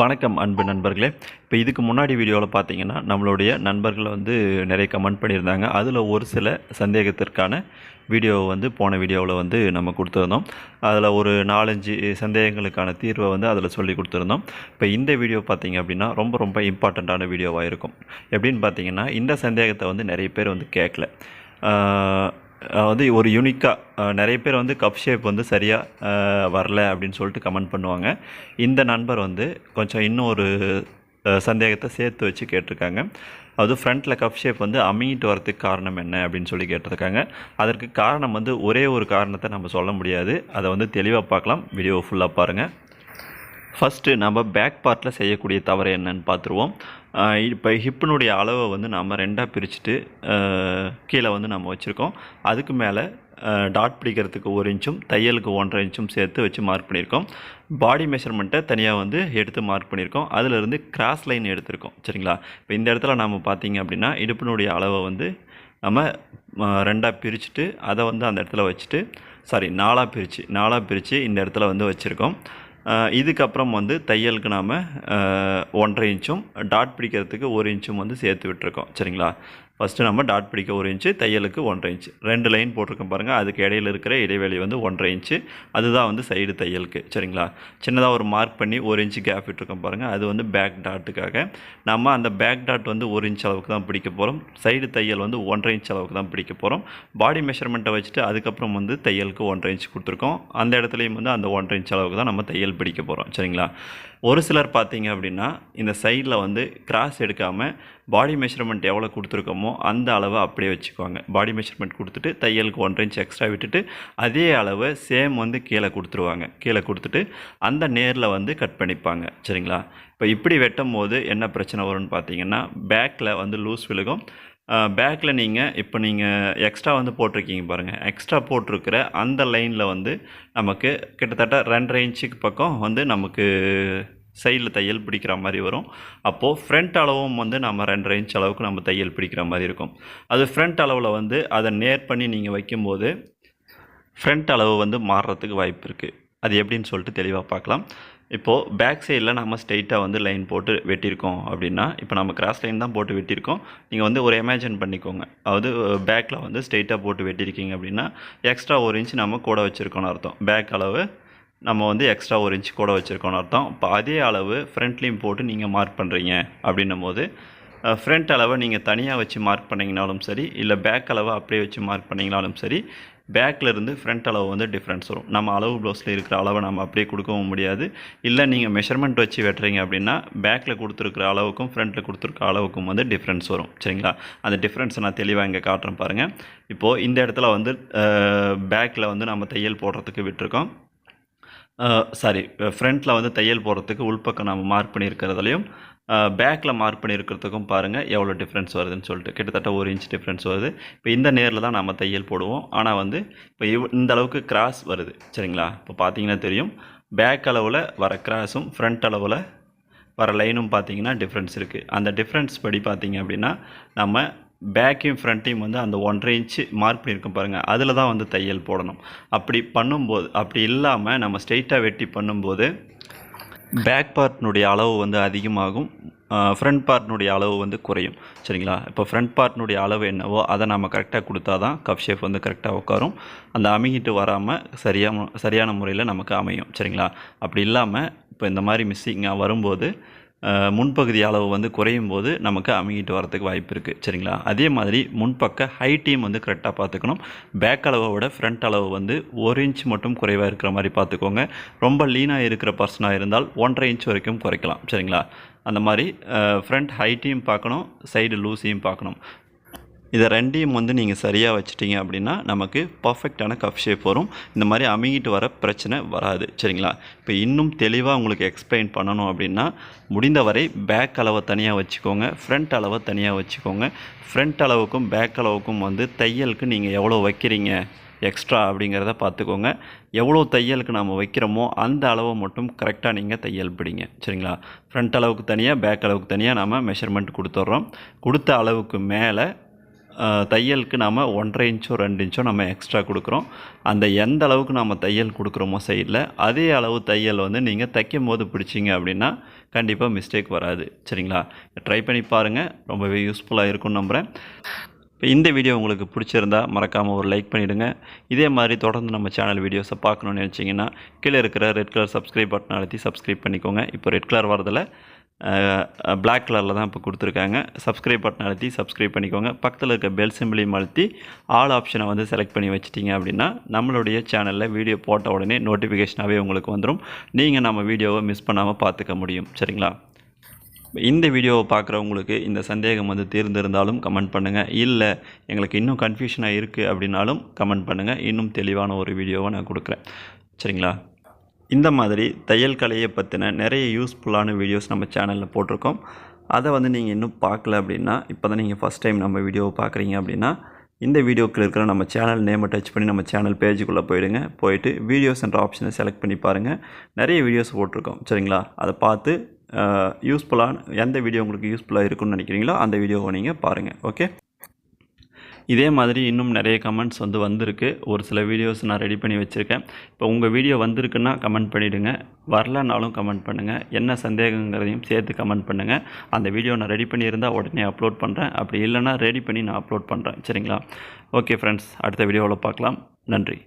வணக்கம் அன்பு நண்பர்களே. இப்போ இதுக்கு முன்னாடி வீடியோவில் பார்த்தீங்கன்னா நம்மளுடைய நண்பர்கள் வந்து நிறைய கமெண்ட் பண்ணியிருந்தாங்க. அதில் ஒரு சில சந்தேகத்திற்கான வீடியோவை வந்து போன வீடியோவில் வந்து நம்ம கொடுத்துருந்தோம். அதில் ஒரு நாலஞ்சு சந்தேகங்களுக்கான தீர்வை வந்து அதில் சொல்லி கொடுத்துருந்தோம். இப்போ இந்த வீடியோ பார்த்தீங்க அப்படின்னா ரொம்ப ரொம்ப இம்பார்ட்டண்ட்டான வீடியோவாக இருக்கும். எப்படின்னு பார்த்தீங்கன்னா இந்த சந்தேகத்தை வந்து நிறைய பேர் வந்து கேட்கல வந்து ஒரு யூனிக்காக நிறைய பேர் வந்து கப் ஷேப் வந்து சரியாக வரல அப்படின்னு சொல்லிட்டு கமெண்ட் பண்ணுவாங்க. இந்த நண்பர் வந்து கொஞ்சம் இன்னும் ஒரு சந்தேகத்தை சேர்த்து வச்சு கேட்டிருக்காங்க. அது ஃப்ரண்ட்டில் கப் ஷேப் வந்து அமையிட்டு வரதுக்கு காரணம் என்ன அப்படின்னு சொல்லி கேட்டிருக்காங்க. அதற்கு காரணம் வந்து ஒரே ஒரு காரணத்தை நம்ம சொல்ல முடியாது. அதை வந்து தெளிவாக பார்க்கலாம். வீடியோ ஃபுல்லாக பாருங்கள் ஃபஸ்ட்டு நம்ம பேக் பார்ட்டில் செய்யக்கூடிய தவறு என்னன்னு பார்த்துருவோம். இப்போ ஹிப்பினுடைய அளவை வந்து நம்ம ரெண்டாக பிரிச்சுட்டு கீழே வந்து நம்ம வச்சுருக்கோம். அதுக்கு மேலே டாட் பிடிக்கிறதுக்கு ஒரு இன்ச்சும் தையலுக்கு ஒன்றரை இன்ச்சும் சேர்த்து வச்சு மார்க் பண்ணியிருக்கோம். பாடி மெஷர்மெண்ட்டை தனியாக வந்து எடுத்து மார்க் பண்ணியிருக்கோம். அதிலிருந்து கிராஸ் லைன் எடுத்திருக்கோம். சரிங்களா? இப்போ இந்த இடத்துல நம்ம பார்த்தீங்க அப்படின்னா இடுப்பினுடைய அளவை வந்து நம்ம ரெண்டாக பிரிச்சுட்டு அதை வந்து அந்த இடத்துல வச்சுட்டு சாரி நாலாக பிரித்து நாலாக பிரித்து இந்த இடத்துல வந்து வச்சுருக்கோம். இதுக்கப்புறம் வந்து தையலுக்கு நாம் ஒன்றரை இன்ச்சும் டாட் பிடிக்கிறதுக்கு ஒரு இன்ச்சும் வந்து சேர்த்து விட்டுருக்கோம். சரிங்களா? ஃபஸ்ட்டு நம்ம டாட் பிடிக்க ஒரு இன்ச்சு தையலுக்கு ஒன்றரை இன்ச்சு ரெண்டு லைன் போட்டிருக்கோம் பாருங்கள் அதுக்கு இடையில இருக்கிற இடைவெளி வந்து ஒன்றரை இன்ச்சு அதுதான் வந்து சைடு தையலுக்கு சரிங்களா? சின்னதாக ஒரு மார்க் பண்ணி ஒரு இன்ச்சு கேப் விட்டுருக்கோம் பாருங்கள் அது வந்து பேக் டாட்டுக்காக நம்ம அந்த பேக் டாட் வந்து ஒரு இன்ச் அளவுக்கு தான் பிடிக்க போகிறோம் சைடு தையல் வந்து ஒன்றரை இன்ச் அளவுக்கு தான் பிடிக்க போகிறோம் பாடி மெஷர்மெண்ட்டை வச்சுட்டு அதுக்கப்புறம் வந்து தையலுக்கு ஒன்றரை இன்ச் கொடுத்துருக்கோம். அந்த இடத்துலையும் வந்து அந்த ஒன்றரை இன்ச் அளவுக்கு தான் நம்ம தையல் பிடிக்க போகிறோம் சரிங்களா? ஒரு சிலர் பார்த்தீங்க அப்படின்னா இந்த சைடில் வந்து கிராஸ் எடுக்காமல் பாடி மெஷர்மெண்ட் எவ்வளோ கொடுத்துருக்கோமோ அந்த அளவை அப்படியே வச்சுக்குவாங்க. பாடி மெஷர்மெண்ட் கொடுத்துட்டு தையலுக்கு ஒன்றரை இன்ச் எக்ஸ்ட்ரா விட்டுட்டு அதே அளவை சேம் வந்து கீழே கொடுத்துருவாங்க. கீழே கொடுத்துட்டு அந்த நேரில் வந்து கட் பண்ணிப்பாங்க. சரிங்களா? இப்போ இப்படி வெட்டும் போது என்ன பிரச்சனை வரும்னு பார்த்தீங்கன்னா பேக்கில் வந்து லூஸ் விழுகும். பேக்கில் நீங்கள் இப்போ நீங்கள் எக்ஸ்ட்ரா வந்து போட்டிருக்கீங்க பாருங்கள் எக்ஸ்ட்ரா போட்டிருக்கிற அந்த லைனில் வந்து நமக்கு கிட்டத்தட்ட ரெண்டரை இன்ச்சுக்கு பக்கம் வந்து நமக்கு சைடில் தையல் பிடிக்கிற மாதிரி வரும். அப்போது ஃப்ரண்ட் அளவும் வந்து நம்ம ரெண்டரை இன்ச் அளவுக்கு நம்ம தையல் பிடிக்கிற மாதிரி இருக்கும். அது ஃப்ரண்ட் அளவில் வந்து அதை நேர் பண்ணி நீங்கள் வைக்கும்போது ஃப்ரண்ட் அளவு வந்து மாறுறதுக்கு வாய்ப்பு இருக்குது அது எப்படின்னு சொல்லிட்டு தெளிவாக பார்க்கலாம். இப்போது பேக் சைடில் நம்ம ஸ்ட்ரெயிட்டாக வந்து லைன் போட்டு வெட்டியிருக்கோம் அப்படின்னா இப்போ நம்ம கிராஸ் லைன் தான் போட்டு வெட்டியிருக்கோம். நீங்கள் வந்து ஒரு இமேஜின் பண்ணிக்கோங்க. அதாவது பேக்கில் வந்து ஸ்ட்ரெயிட்டாக போட்டு வெட்டியிருக்கீங்க அப்படின்னா எக்ஸ்ட்ரா ஒரு இன்ச் நம்ம கூட வச்சுருக்கோன்னு அர்த்தம். பேக் அளவு நம்ம வந்து எக்ஸ்ட்ரா ஒரு இன்ச் கூட வச்சுருக்கோன்னு அர்த்தம். இப்போ அதே அளவு ஃப்ரண்ட்லேயும் போட்டு நீங்கள் மார்க் பண்ணுறீங்க அப்படின்னும் போது ஃப்ரண்ட் அளவை நீங்கள் தனியாக வச்சு மார்க் பண்ணிங்கனாலும் சரி இல்லை பேக் அளவை அப்படியே வச்சு மார்க் பண்ணிங்கனாலும் சரி பேக்கில் இருந்து ஃப்ரண்ட் அளவு வந்து டிஃப்ரென்ஸ் வரும். நம்ம அளவு ப்ளவுஸில் இருக்கிற அளவை நம்ம அப்படியே கொடுக்கவும் முடியாது. இல்லை நீங்கள் மெஷர்மெண்ட் வச்சு வெட்டுறீங்க அப்படின்னா பேக்கில் கொடுத்துருக்குற அளவுக்கும் ஃப்ரண்ட்டில் கொடுத்துருக்க அளவுக்கும் வந்து டிஃப்ரென்ஸ் வரும். சரிங்களா? அந்த டிஃப்ரென்ஸை நான் தெளிவாக இங்கே காட்டுறேன் பாருங்கள் இப்போது இந்த இடத்துல வந்து பேக்கில் வந்து நம்ம தையல் போடுறதுக்கு விட்டுருக்கோம். சாரி ஃப்ரண்ட்டில் வந்து தையல் போடுறதுக்கு உள்பக்கம் நம்ம மார்க் பண்ணியிருக்கிறதுலையும் பேக்கில் மார்க் பண்ணியிருக்கிறதுக்கும் பாருங்கள் எவ்வளோ டிஃப்ரென்ஸ் வருதுன்னு சொல்லிட்டு. கிட்டத்தட்ட ஒரு இன்ச் டிஃப்ரென்ஸ் வருது. இப்போ இந்த நேரில் தான் நம்ம தையல் போடுவோம். ஆனால் வந்து இப்போ இவ் இந்த அளவுக்கு கிராஸ் வருது. சரிங்களா? இப்போ பார்த்தீங்கன்னா தெரியும். பேக் அளவில் வர கிராஸும் ஃப்ரண்ட் அளவில் வர லைனும் பார்த்தீங்கன்னா டிஃப்ரென்ஸ் இருக்குது அந்த டிஃப்ரென்ஸ் படி பார்த்தீங்க அப்படின்னா நம்ம பேக்கையும் ஃப்ரண்ட்டையும் வந்து அந்த ஒன்றரை இன்ச்சு மார்க் பண்ணியிருக்கோம் பாருங்கள் அதில் தான் வந்து தையல் போடணும். அப்படி பண்ணும்போது அப்படி இல்லாமல் நம்ம ஸ்ட்ரெயிட்டாக வெட்டி பண்ணும்போது பேக் பார்ட்னுடைய அளவு வந்து அதிகமாகும். ஃப்ரண்ட் பார்ட்னுடைய அளவு வந்து குறையும். சரிங்களா? இப்போ ஃப்ரண்ட் பார்ட்னுடைய அளவு என்னவோ அதை நம்ம கரெக்டாக கொடுத்தா தான் கப் ஷேப் வந்து கரெக்டாக உட்காரும். அந்த அமைகிட்டு வராமல் சரியாக சரியான முறையில் நமக்கு அமையும். சரிங்களா? அப்படி இல்லாமல் இப்போ இந்த மாதிரி மிஸ்ஸிங்காக வரும்போது முன்பகுதி அளவு வந்து குறையும் போது நமக்கு அமுங்கிட்டு வரத்துக்கு வாய்ப்பு இருக்குது சரிங்களா? அதே மாதிரி முன்பக்க ஹைட்டையும் வந்து கரெக்டாக பார்த்துக்கணும். பேக் அளவை விட ஃப்ரண்ட் அளவு வந்து ஒரு இன்ச் மட்டும் குறைவாக இருக்கிற மாதிரி பார்த்துக்கோங்க. ரொம்ப லீனாக இருக்கிற பர்சனாக இருந்தால் ஒன்றரை இன்ச் வரைக்கும் குறைக்கலாம். சரிங்களா? அந்த மாதிரி ஃப்ரண்ட் ஹைட்டையும் பார்க்கணும் சைடு லூஸையும் பார்க்கணும். இதை ரெண்டையும் வந்து நீங்கள் சரியாக வச்சிட்டீங்க அப்படின்னா நமக்கு பர்ஃபெக்டான கப் ஷேப் வரும். இந்த மாதிரி அமுகிட்டு வர பிரச்சனை வராது. சரிங்களா? இப்போ இன்னும் தெளிவாக உங்களுக்கு எக்ஸ்பிளைன் பண்ணணும் அப்படின்னா முடிந்தவரை பேக் அளவை தனியாக வச்சுக்கோங்க. ஃப்ரண்ட் அளவை தனியாக வச்சுக்கோங்க. ஃப்ரண்ட் அளவுக்கும் பேக் அளவுக்கும் வந்து தையலுக்கு நீங்கள் எவ்வளோ வைக்கிறீங்க எக்ஸ்ட்ரா அப்படிங்கிறத பார்த்துக்கோங்க. எவ்வளோ தையலுக்கு நம்ம வைக்கிறோமோ அந்த அளவை மட்டும் கரெக்டாக நீங்கள் தையல் பிடிங்க. சரிங்களா? ஃப்ரண்ட் அளவுக்கு தனியாக பேக் அளவுக்கு தனியாக நம்ம மெஷர்மெண்ட் கொடுத்துட்றோம். கொடுத்த அளவுக்கு மேலே தையலுக்கு நாம் ஒன்றரை இன்ச்சோ ரெண்டு இன்ச்சோ நம்ம எக்ஸ்ட்ரா கொடுக்குறோம். அந்த எந்த அளவுக்கு நம்ம தையல் கொடுக்குறோமோ சைடில் அதே அளவு தையல் வந்து நீங்கள் தைக்கும் போது பிடிச்சிங்க அப்படின்னா கண்டிப்பாக மிஸ்டேக் வராது. சரிங்களா? ட்ரை பண்ணி பாருங்கள் ரொம்பவே யூஸ்ஃபுல்லாக இருக்கும்னு நம்புகிறேன் இப்போ இந்த வீடியோ உங்களுக்கு பிடிச்சிருந்தா மறக்காமல் ஒரு லைக் பண்ணிவிடுங்க இதே மாதிரி தொடர்ந்து நம்ம சேனல் வீடியோஸை பார்க்கணுன்னு நினச்சிங்கன்னா கீழே இருக்கிற ரெட் கலர் சப்ஸ்கிரைப் பட்டன் அழுத்தி சப்ஸ்கிரைப் பண்ணிக்கோங்க. இப்போ ரெட் கலர் வரதில் பிளாக் கலரில் தான் இப்போ கொடுத்துருக்காங்க. சப்ஸ்கிரைப் பட்டன் அழுத்தி சப்ஸ்கிரைப் பண்ணிக்கோங்க. பக்கத்தில் இருக்க பெல் சிம்பிளையும் அழுத்தி ஆல் ஆப்ஷனை வந்து செலக்ட் பண்ணி வச்சிட்டிங்க அப்படின்னா நம்மளுடைய சேனலில் வீடியோ போட்ட உடனே நோட்டிஃபிகேஷனாகவே உங்களுக்கு வந்துடும் நீங்கள் நம்ம வீடியோவை மிஸ் பண்ணாமல் பார்த்துக்க முடியும். சரிங்களா? இந்த வீடியோவை பார்க்குறவங்களுக்கு இந்த சந்தேகம் வந்து தீர்ந்திருந்தாலும் கமெண்ட் பண்ணுங்கள் இல்லை எங்களுக்கு இன்னும் கன்ஃபியூஷனாக இருக்குது அப்படின்னாலும் கமெண்ட் பண்ணுங்கள் இன்னும் தெளிவான ஒரு வீடியோவை நான் கொடுக்குறேன். சரிங்களா? இந்த மாதிரி தையல் கலையை பற்றின நிறைய யூஸ்ஃபுல்லான வீடியோஸ் நம்ம சேனலில் போட்டிருக்கோம். அதை வந்து நீங்கள் இன்னும் பார்க்கல அப்படின்னா இப்போ தான் நீங்கள் ஃபஸ்ட் டைம் நம்ம வீடியோவை பார்க்குறீங்க அப்படின்னா இந்த வீடியோக்கில் இருக்கிற நம்ம சேனல் நேமை டச் பண்ணி நம்ம சேனல் பேஜுக்குள்ளே போயிடுங்க. போயிட்டு வீடியோஸ் என்ற ஆப்ஷனை செலக்ட் பண்ணி பாருங்கள் நிறைய வீடியோஸ் போட்டிருக்கோம். சரிங்களா? அதை பார்த்து யூஸ்ஃபுல்லான எந்த வீடியோ உங்களுக்கு யூஸ்ஃபுல்லாக இருக்குன்னு நினைக்கிறீங்களோ அந்த வீடியோவை நீங்கள் பாருங்கள் ஓகே இதே மாதிரி இன்னும் நிறைய கமெண்ட்ஸ் வந்து வந்திருக்கு. ஒரு சில வீடியோஸ் நான் ரெடி பண்ணி வச்சுருக்கேன். இப்போ உங்கள் வீடியோ வந்திருக்குன்னா கமெண்ட் பண்ணிவிடுங்க வரலனாலும் கமெண்ட் பண்ணுங்கள் என்ன சந்தேகங்கிறதையும் சேர்த்து கமெண்ட் பண்ணுங்கள் அந்த வீடியோ நான் ரெடி பண்ணியிருந்தால் உடனே அப்லோட் பண்ணுறேன் அப்படி இல்லைன்னா ரெடி பண்ணி நான் அப்லோட் பண்ணுறேன் சரிங்களா? ஓகே ஃப்ரெண்ட்ஸ் அடுத்த வீடியோவில் பார்க்கலாம். நன்றி.